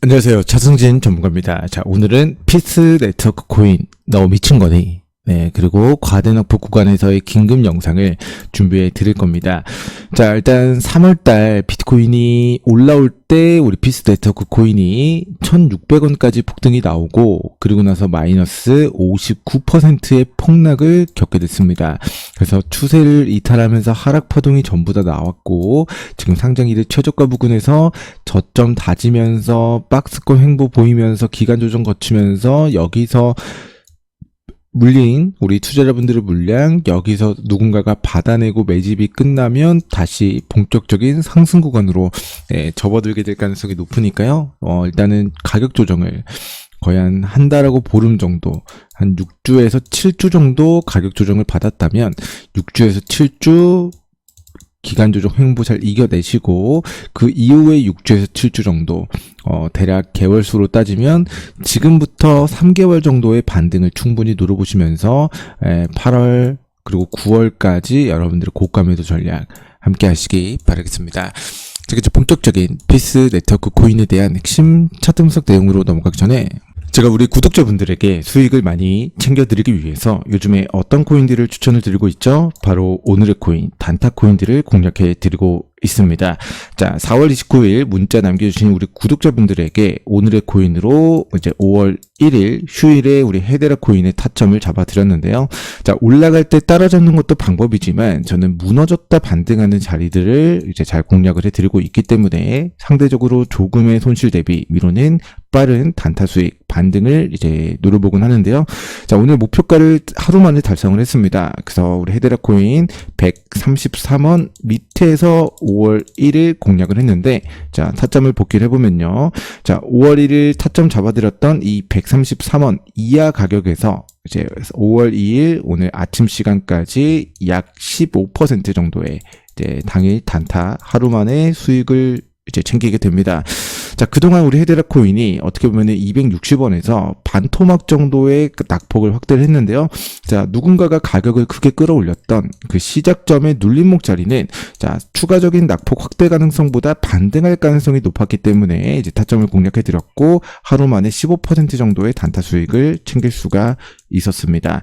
안녕하세요. 차승진 전문가입니다. 자, 오늘은 피스 네트워크 코인 너무 미친 거니. 네, 그리고 과대납부 구간에서의 긴급 영상을 준비해 드릴 겁니다. 자, 일단 3월달 비트코인이 올라올 때 우리 피스 네트워크 코인이 1,600원까지 폭등이 나오고, 그리고 나서 마이너스 59%의 폭락을 겪게 됐습니다. 그래서 추세를 이탈하면서 하락 파동이 전부 다 나왔고, 지금 상장일의 최저가 부근에서 저점 다지면서 박스권 횡보 보이면서 기간 조정 거치면서 여기서 물린 우리 투자자분들의 물량 여기서 누군가가 받아내고 매집이 끝나면 다시 본격적인 상승 구간으로 예, 접어들게 될 가능성이 높으니까요. 어, 일단은 가격 조정을 거의 한 한 달하고 보름 정도, 한 6주에서 7주 정도 가격 조정을 받았다면 6주에서 7주 기간 조정 횡보 잘 이겨내시고 그 이후에 6주에서 7주 정도 어 대략 개월 수로 따지면 지금부터 3개월 정도의 반등을 충분히 노려보시면서 에, 8월 그리고 9월까지 여러분들의 고가 매도 전략 함께 하시기 바라겠습니다. 자, 이제 본격적인 피스 네트워크 코인에 대한 핵심 차트 분석 내용으로 넘어가기 전에 제가 우리 구독자분들에게 수익을 많이 챙겨드리기 위해서 요즘에 어떤 코인들을 추천을 드리고 있죠? 바로 오늘의 코인, 단타 코인들을 공략해 드리고 있습니다. 자, 4월 29일 문자 남겨주신 우리 구독자분들에게 오늘의 코인으로 이제 5월 1일 휴일에 우리 헤데라 코인의 타점을 잡아드렸는데요. 자, 올라갈 때 따라잡는 것도 방법이지만 저는 무너졌다 반등하는 자리들을 이제 잘 공략을 해드리고 있기 때문에 상대적으로 조금의 손실 대비 위로는 빠른 단타 수익 반등을 이제 노려보곤 하는데요. 자, 오늘 목표가를 하루 만에 달성을 했습니다. 그래서 우리 헤데라 코인 133원 밑에서 5월 1일 공략을 했는데, 자, 타점을 복귀를 해보면요. 자, 5월 1일 타점 잡아드렸던 이 133원 이하 가격에서 이제 5월 2일 오늘 아침 시간까지 약 15% 정도의 이제 당일 단타 하루 만에 수익을 이제 챙기게 됩니다. 자, 그동안 우리 헤드라 코인이 어떻게 보면은 260원에서 반토막 정도의 그 낙폭을 확대를 했는데요. 자, 누군가가 가격을 크게 끌어올렸던 그 시작점의 눌림목 자리는 자, 추가적인 낙폭 확대 가능성보다 반등할 가능성이 높았기 때문에 이제 타점을 공략해 드렸고 하루 만에 15% 정도의 단타 수익을 챙길 수가 있었습니다.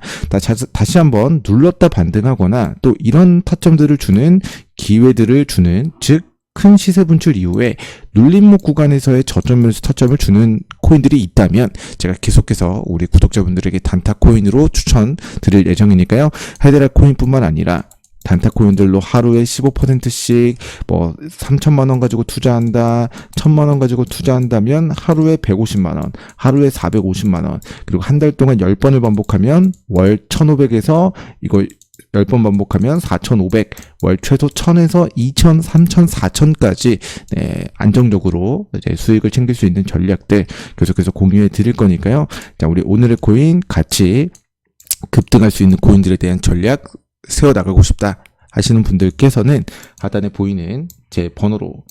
다시 한번 눌렀다 반등하거나 또 이런 타점들을 주는 기회들을 주는 즉 큰 시세 분출 이후에 눌림목 구간에서의 저점에서 타점을 주는 코인들이 있다면 제가 계속해서 우리 구독자분들에게 단타 코인으로 추천 드릴 예정이니까요. 헤드라 코인뿐만 아니라 단타 코인들로 하루에 15%씩 뭐 3천만 원 가지고 투자한다, 1천만 원 가지고 투자한다면 하루에 150만 원, 하루에 450만 원, 그리고 한 달 동안 10번을 반복하면 월 1,500에서 이거 10번 반복하면 4,500, 월 최소 1,000에서 2,000, 3,000, 4,000까지 네, 안정적으로 이제 수익을 챙길 수 있는 전략들 계속해서 공유해 드릴 거니까요. 자, 우리 오늘의 코인 같이 급등할 수 있는 코인들에 대한 전략 세워 나가고 싶다 하시는 분들께서는 하단에 보이는 제 번호로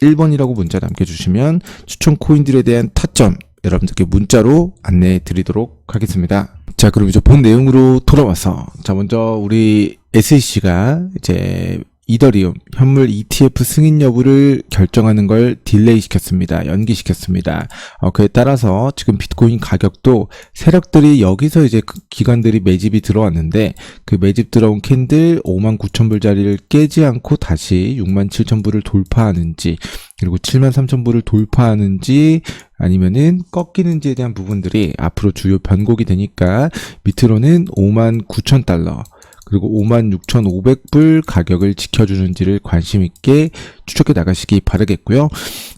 1번이라고 문자 남겨주시면 추천 코인들에 대한 타점 여러분들께 문자로 안내해 드리도록 하겠습니다. 자, 그럼 이제 본 내용으로 돌아와서 자, 먼저 우리 SEC가 이제 이더리움 현물 ETF 승인 여부를 결정하는 걸 딜레이 시켰습니다. 연기시켰습니다. 어, 그에 따라서 지금 비트코인 가격도 세력들이 여기서 이제 그 기관들이 매집이 들어왔는데 그 매집 들어온 캔들 5만 9천 불짜리를 깨지 않고 다시 6만 7천 불을 돌파하는지 그리고 7만 3천 불을 돌파하는지 아니면은 꺾이는지에 대한 부분들이 앞으로 주요 변곡이 되니까 밑으로는 5만 9천 달러 그리고 56,500불 가격을 지켜주는지를 관심 있게 추적해 나가시기 바라겠고요.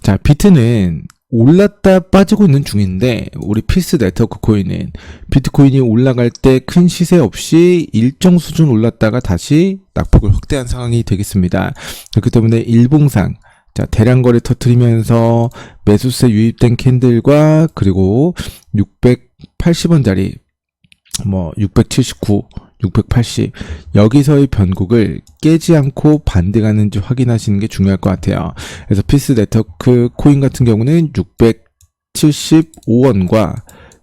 자, 비트는 올랐다 빠지고 있는 중인데 우리 피스 네트워크 코인은 비트코인이 올라갈 때 큰 시세 없이 일정 수준 올랐다가 다시 낙폭을 확대한 상황이 되겠습니다. 그렇기 때문에 일봉상 자, 대량 거래 터트리면서 매수세 유입된 캔들과 그리고 680원짜리 뭐 679, 680 여기서의 변곡을 깨지 않고 반등하는지 확인하시는 게 중요할 것 같아요. 그래서 피스 네트워크 코인 같은 경우는 675원과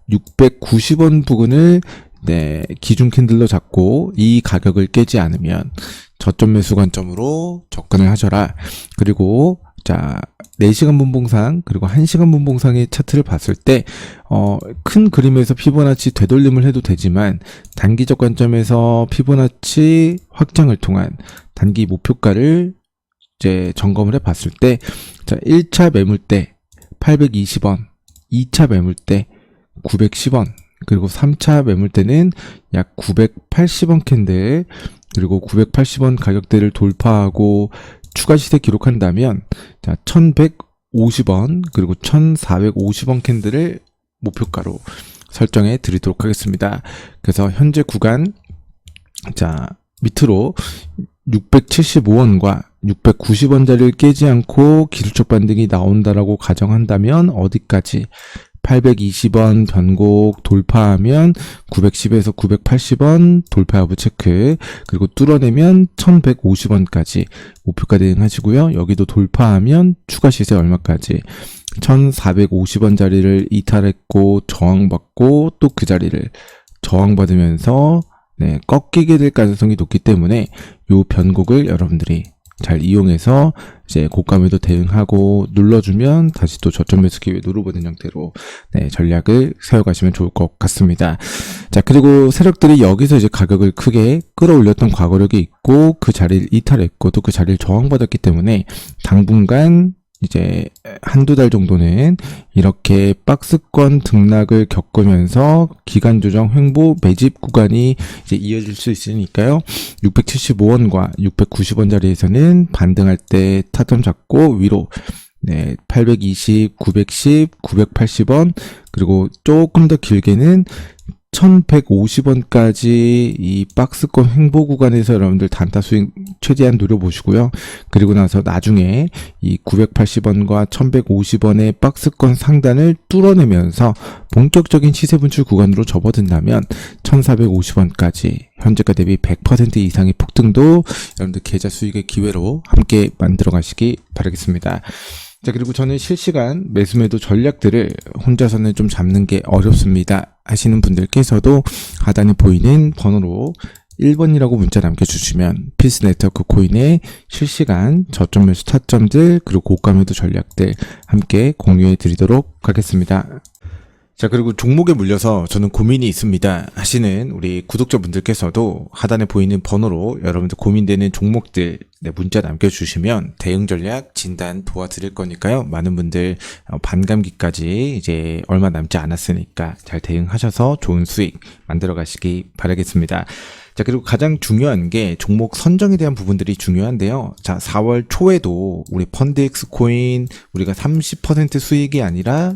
690원 부근을 네, 기준 캔들로 잡고 이 가격을 깨지 않으면 저점 매수 관점으로 접근을 하셔라. 그리고 자, 4시간 분봉상 그리고 1시간 분봉상의 차트를 봤을 때 어, 큰 그림에서 피보나치 되돌림을 해도 되지만 단기적 관점에서 피보나치 확장을 통한 단기 목표가를 이제 점검을 해 봤을 때 자, 1차 매물대 820원, 2차 매물대 910원, 그리고 3차 매물대는 약 980원 캔들, 그리고 980원 가격대를 돌파하고 추가 시세 기록한다면 자, 1150원, 그리고 1450원 캔들을 목표가로 설정해 드리도록 하겠습니다. 그래서 현재 구간 자, 밑으로 675원과 690원짜리를 깨지 않고 기술적 반등이 나온다라고 가정한다면 어디까지 820원 변곡 돌파하면 910에서 980원 돌파 여부 체크 그리고 뚫어내면 1150원까지 목표가 대응하시고요. 여기도 돌파하면 추가 시세 얼마까지 1450원짜리를 이탈했고 저항받고 또 그 자리를 저항받으면서 네, 꺾이게 될 가능성이 높기 때문에 요 변곡을 여러분들이 잘 이용해서 이제 고감에도 대응하고 눌러주면 다시 또 저점 매수 기회 누르보는 형태로 네, 전략을 세워가시면 좋을 것 같습니다. 자 그리고 세력들이 여기서 이제 가격을 크게 끌어올렸던 과거력이 있고 그 자리를 이탈했고 또 그 자리를 저항받았기 때문에 당분간 이제 한두 달 정도는 이렇게 박스권 등락을 겪으면서 기간 조정 횡보 매집 구간이 이제 이어질 수 있으니까요. 675원과 690원 자리에서는 반등할 때 타점 잡고 위로 네, 820, 910, 980원 그리고 조금 더 길게는 1150원까지 이 박스권 횡보 구간에서 여러분들 단타 수익 최대한 노려보시고요. 그리고 나서 나중에 이 980원과 1150원의 박스권 상단을 뚫어내면서 본격적인 시세 분출 구간으로 접어든다면 1450원까지 현재가 대비 100% 이상의 폭등도 여러분들 계좌 수익의 기회로 함께 만들어 가시기 바라겠습니다. 자, 그리고 저는 실시간 매수매도 전략들을 혼자서는 좀 잡는 게 어렵습니다. 하시는 분들께서도 하단에 보이는 번호로 1번이라고 문자 남겨주시면 피스 네트워크 코인의 실시간 저점 매수 타점들 그리고 고가 매도 전략들 함께 공유해 드리도록 하겠습니다. 자, 그리고 종목에 물려서 저는 고민이 있습니다. 하시는 우리 구독자분들께서도 하단에 보이는 번호로 여러분들 고민되는 종목들 네, 문자 남겨주시면 대응 전략 진단 도와드릴 거니까요. 많은 분들 어, 반감기까지 이제 얼마 남지 않았으니까 잘 대응하셔서 좋은 수익 만들어 가시기 바라겠습니다. 자, 그리고 가장 중요한 게 종목 선정에 대한 부분들이 중요한데요. 자, 4월 초에도 우리 펀드엑스 코인 우리가 30% 수익이 아니라